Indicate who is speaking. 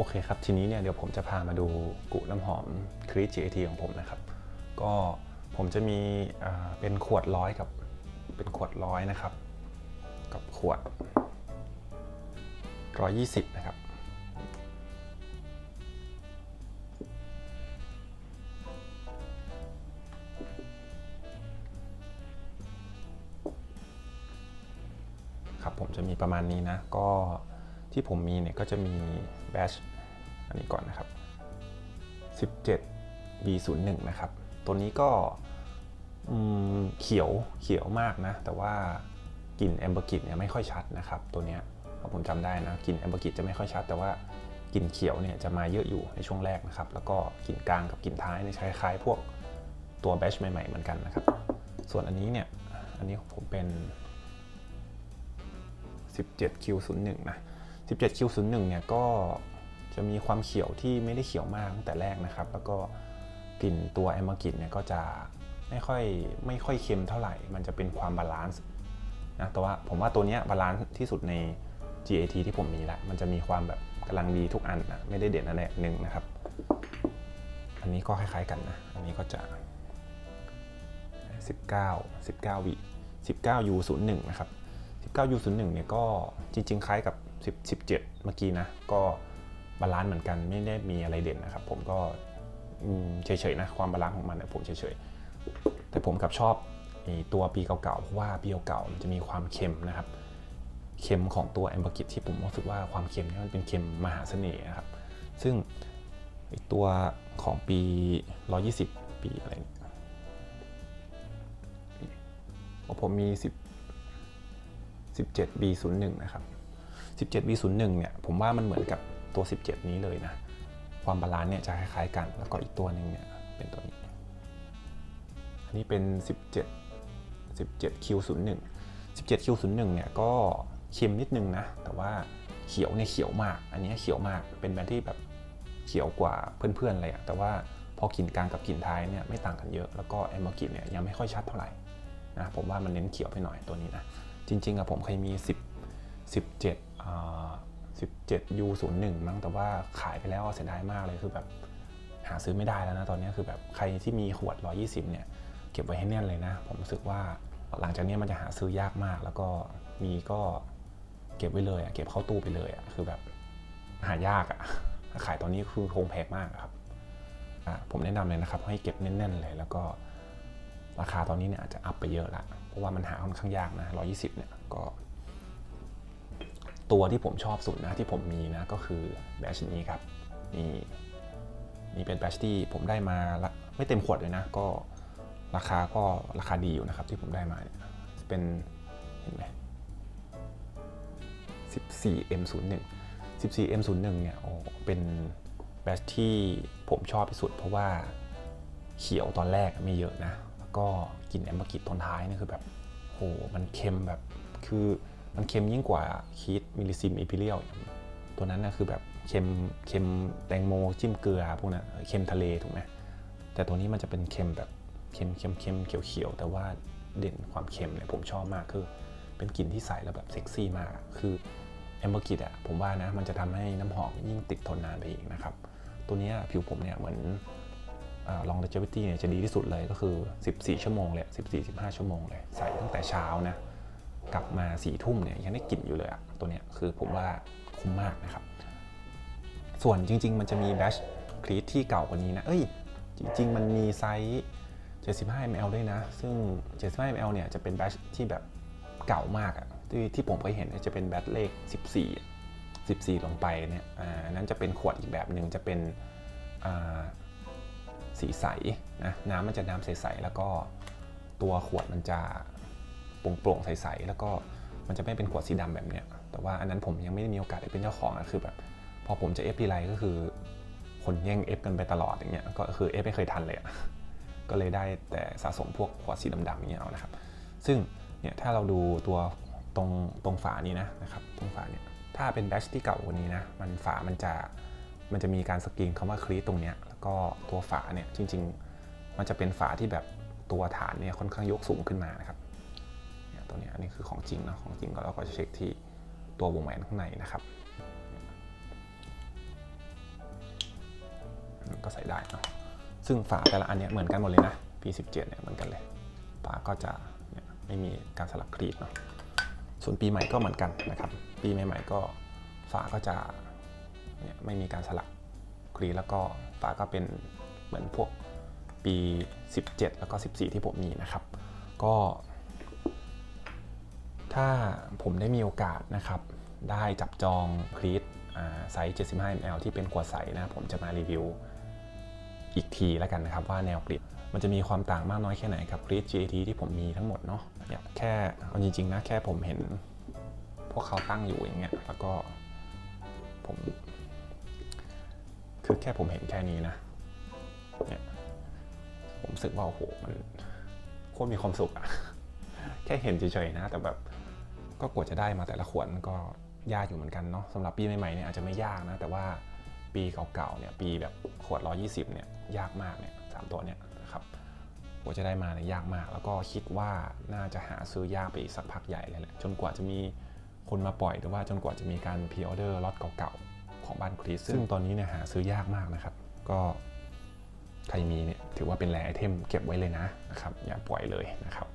Speaker 1: โอเคครับ ทีนี้เนี่ยเดี๋ยวผมจะพามาดูกุน้ำหอมครี GAT ของผมนะครับ ก็ผมจะมีเป็นขวดร้อยกับเป็นขวดร้อยนะครับ กับขวด 120 นะครับ ครับผมจะมีประมาณนี้นะก็ ที่ผมมีเนี่ยก็จะมีแบชอันนี้ก่อนนะครับ 17 B01 นะครับ ตัวนี้ก็เขียวเขียวมากนะ แต่ว่ากลิ่นแอมเบอร์กิตเนี่ยไม่ค่อยชัดนะครับ ตัวเนี้ยผมจำได้นะกลิ่นแอมเบอร์กิตจะไม่ค่อยชัด แต่ว่ากลิ่นเขียวเนี่ยจะมาเยอะอยู่ในช่วงแรกนะครับ แล้วก็กลิ่นกลางกับกลิ่นท้ายเนี่ยคล้ายๆพวกตัวแบชใหม่ๆเหมือนกันนะครับ ส่วนอันนี้เนี่ย อันนี้ผมเป็น 17Q01 นะ 17Q01 เนี่ยก็จะมีความเขียวที่ไม่ได้เขียวมากตั้งแต่แรกนะครับ แล้วก็กลิ่นตัวแอมเบอร์กิตเนี่ยก็จะไม่ค่อยไม่ค่อยเค็มเท่าไหร่ มันจะเป็นความบาลานซ์นะแต่ว่าผมว่าตัวเนี้ยบาลานซ์ที่สุดใน GAT ที่ผมมีละมันจะมีความแบบกำลังดีทุกอันนะไม่ได้เด่นอะไรหนึ่งนะครับ อันนี้ก็คล้ายๆกันนะ อันนี้ก็จะ 19 19วิ19 U01 นะครับ 9U01 เนี่ยก็จริง ๆ คล้ายกับ 10 17 เมื่อกี้นะ ก็บาลานซ์เหมือนกันไม่ได้มีอะไรเด่นนะครับ ผมก็เฉยๆนะความบาลานซ์ของมันเนี่ยผมเฉยๆ แต่ผมกับชอบตัวปีเก่าๆ เพราะว่าปีเก่าๆมันจะมีความเค็มนะครับ เค็มของตัวแอมเบอร์กิตที่ผมรู้สึกว่าความเค็มนี่มันเป็นเค็มมหาเสน่ห์นะครับ ซึ่งตัวของปี 120 ปีอะไรเนี่ยขอผมมี 10 17B01 นะครับ 17B01 เนี่ยผมว่ามันเหมือนกับตัว 17 นี้เลยนะ ความบาลานซ์เนี่ยจะคล้ายๆกัน แล้วก็อีกตัวหนึ่งเนี่ยเป็นตัวนี้ อันนี้เป็น 17 17Q01 17Q01 เนี่ยก็เค็มนิดนึงนะ แต่ว่าเขียวเนี่ยเขียวมาก อันนี้เขียวมาก เป็นแบรนด์ที่แบบเขียวกว่าเพื่อนๆเลยอะแต่ว่าพอกลิ่นกลางกับกลิ่นท้ายเนี่ยไม่ต่างกันเยอะ แล้วก็แอมเบอร์กิเนี่ยยังไม่ค่อยชัดเท่าไหร่นะผมว่ามันเน้นเขียวไปหน่อยตัวนี้นะ จริงๆอะผมเคยมี 10 17อ่า17 U01 มั้งแต่ว่าขายไปแล้วเสียดายมากเลยคือแบบหาซื้อไม่ได้แล้วนะตอนนี้คือแบบใครที่มีขวด 120 เนี่ย เก็บไว้ให้แน่นเลยนะ ผมรู้สึกว่าหลังจากนี้มันจะหาซื้อยากมาก แล้วก็มีก็เก็บไว้เลยอะเก็บเข้าตู้ไปเลยอะคือแบบหายากอะขายตอนนี้คือคงแพงมากครับผมแนะนำเลยนะครับให้เก็บแน่นๆเลย แล้วก็ราคาตอนนี้เนี่ยอาจจะอัพไปเยอะละ เพราะว่ามันหาค่อนข้างยากนะ120เนี่ยก็ตัวที่ผมชอบสุดนะที่ผมมีนะก็คือแบชนี้ครับนี่นี่เป็นแบชที่ผมได้มาละไม่เต็มขวดเลยนะ ก็ราคาก็ราคาดีอยู่นะครับที่ผมได้มาเนี่ยเป็นเห็นไหม 14M01 14M01 เนี่ยโอ้เป็นแบชที่ผมชอบที่สุด เพราะว่าเขียวตอนแรกไม่เยอะนะแล้วก็ กลินแอมเบอร์กิตตอนท้ายนี่คือแบบโหมันเค็มแบบคือมันเค็มยิ่งกว่าคีดมิลลิซิมอีพิเรียลตัวนั้นนะคือแบบเค็มเค็มแตงโมจิ้มเกลือพวกนั้นเค็มทะเลถูกไหมแต่ตัวนี้มันจะเป็นเค็มแบบเค็มเค็มเค็มเขียวเขียวๆแต่ว่าเด่นความเค็มเนี่ยผมชอบมากคือ เป็นกลิ่นที่ใส่แล้วแบบเซ็กซี่มากคือแอมเบอร์กิตอะผมว่านะมันจะทำให้น้ำหอมยิ่งติดทนนานไปอีกนะครับตัวนี้ผิวผมเนี่ยเหมือน ลองเดจวิตี้เนี่ยจะดีที่สุดเลยก็คือ 14 ชั่วโมงเลย 14-15 ชั่วโมงเลย ใส่ตั้งแต่เช้านะ กลับมา4ี่ทุ่มเนี่ยยังได้กลิ่นอยู่เลยอะตัวเนี้ยคือผมว่าคุ้มมากนะครับ ส่วนจริง ๆ มันจะมีแบชคลีทที่เก่ากว่านี้นะ เอ้ย จริง ๆ มันมีไซส์75 ml ด้วยนะ ซึ่ง75 ml เนี่ยจะเป็นแบชที่แบบเก่ามากอะที่ที่ผมเคยเห็นจะเป็นแบชเลข 14 14 ลงไปเนี่ยอ่านั้นจะเป็นขวดอีกแบบหนึ่งจะเป็นอ่า สีใสนะน้ำมันจะน้ำใสๆแล้วก็ตัวขวดมันจะโปร่งๆใสๆแล้วก็มันจะไม่เป็นขวดสีดำแบบเนี้ยแต่ว่าอันนั้นผมยังไม่ได้มีโอกาสได้เป็นเจ้าของอะคือแบบพอผมจะเอฟทีไรก็คือ คนแย่งเอฟกันไปตลอดอย่างเงี้ยก็คือเอฟไม่เคยทันเลยอะก็เลยได้แต่สะสมพวกขวดสีดำๆอย่างเงี้ยเอานะครับ ซึ่งเนี่ยถ้าเราดูตัวตรงตรงฝานี้นะนะครับตรงฝาเนี่ยถ้าเป็นแบชที่เก่ากว่านี้นะมันฝามันจะมันจะมีการสกรีนคำว่าคลีตตรงเนี้ย ก็ตัวฝาเนี่ยจริง ๆ มันจะเป็นฝาที่แบบตัวฐานเนี่ยค่อนข้างยกสูงขึ้นมานะครับเนี่ยตัวนี้อันนี้คือของจริงเนาะของจริงก็เราก็จะเช็คที่ตัววงแหวนข้างในนะครับ ก็ใส่ได้เนาะซึ่งฝาแต่ละอันเนี้ยเหมือนกันหมดเลยนะ P17 เนี่ยเหมือนกันเลยฝาก็จะไม่มีการสลักครีบเนาะส่วนปีใหม่ก็เหมือนกันนะครับ ปีใหม่ๆก็ฝาก็จะเนี่ยไม่มีการสลัก รีแล้วก็ฝาก็เป็นเหมือนพวกปี 17 แล้วก็ 14 ที่ผมมีนะครับ ก็ ถ้าผมได้มีโอกาสนะครับ ได้จับจองครีตไซส์ 75 ml ที่เป็นขวดใสนะผมจะมารีวิวอีกทีแล้วกันนะครับ ว่าแนวกรีดมันจะมีความต่างมากน้อยแค่ไหนกับกรีด GAT ที่ผมมีทั้งหมดเนาะแค่เอาจริงๆนะแค่ผมเห็นพวกเขาตั้งอยู่อย่างเงี้ยแล้วก็ผม คือแค่ผมเห็นแค่นี้นะเนี่ยผมรู้สึกว่าโอ้โหมันโคตรมีความสุขอะแค่เห็นเฉยๆนะ แต่แบบก็กว่าจะได้มาแต่ละขวดมันก็ยากอยู่เหมือนกันเนาะสำหรับปีใหม่ๆเนี่ยอาจจะไม่ยากนะ แต่ว่าปีเก่าๆเนี่ยปีแบบขวด120เนี่ยยากมากเนี่ยสามตัวเนี่ยนะครับกว่าจะได้มาเนี่ยยากมาก แล้วก็คิดว่าน่าจะหาซื้อยากไปอีกสักพักใหญ่เลยแหละจนกว่าจะมีคนมาปล่อยหรือว่าจนกว่าจะมีการพ r ออเดอร์ล็อตเก่าๆ ของบ้านคริสซึ่งตอนนี้เนี่ยหาซื้อยากมากนะครับ ก็ใครมีเนี่ยถือว่าเป็นแรไอเทมเก็บไว้เลยนะนะครับอย่าปล่อยเลยนะครับ